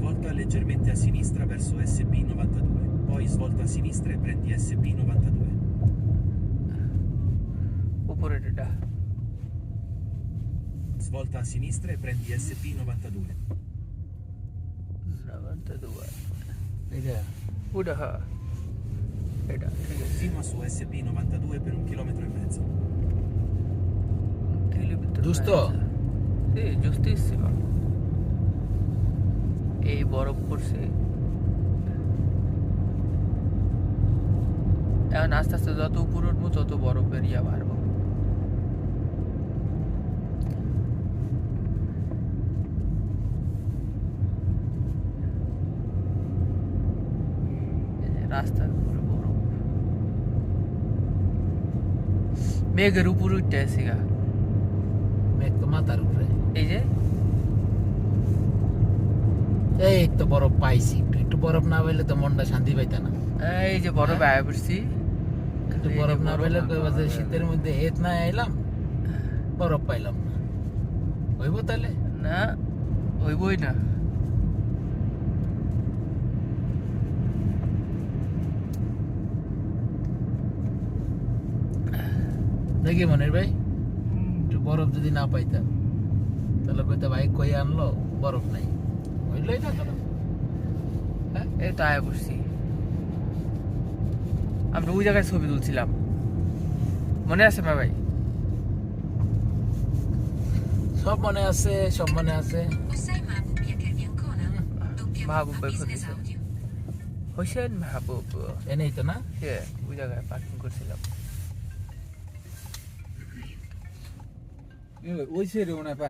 svolta leggermente a sinistra verso SP92, poi svolta a sinistra e prendi SP92. Oppure da. Svolta a sinistra e prendi SP92. 92. Idea. Udaha. Continua su SP92 per un chilometro e mezzo. Un chilometro Giusto? E mezzo. Sì, giustissimo. এই বরফ পড়ছে। এখন আস্তে আস্তে যত উপর উঠবো তত বরফের ইয়া বাড়বো। রাস্তার উপরে বরফ। মেঘের উপর উঠতে আসি গা। মেঘ তো মাথার উপরে। এই যে এই তো বরফ পাইছি। একটু বরফ না পাইলে তো মনটা শান্তি পাইতা না। এই যে বরফ আয়া পড়ছি। একটু বরফ না পাইলে যে শীতের মধ্যে এত না বরফ পাইলাম না। হইব তাহলে? না হইবই না। দেখি মনির ভাই একটু বরফ যদি না পাইতাম তাহলে কইতে ভাই কই আনলো? বরফ নাই। না আয়া পড়ছি আমরা ওই জায়গায় ছবি তুলছিলাম। মনে আছে না ভাই? সব মনে আছে সব মনে আছে। d'esordio. হোসেন মাহবুব। এনেই তো না? হ্যাঁ ওই জায়গায় পার্কিং করছিলাম। ওই মনে হয়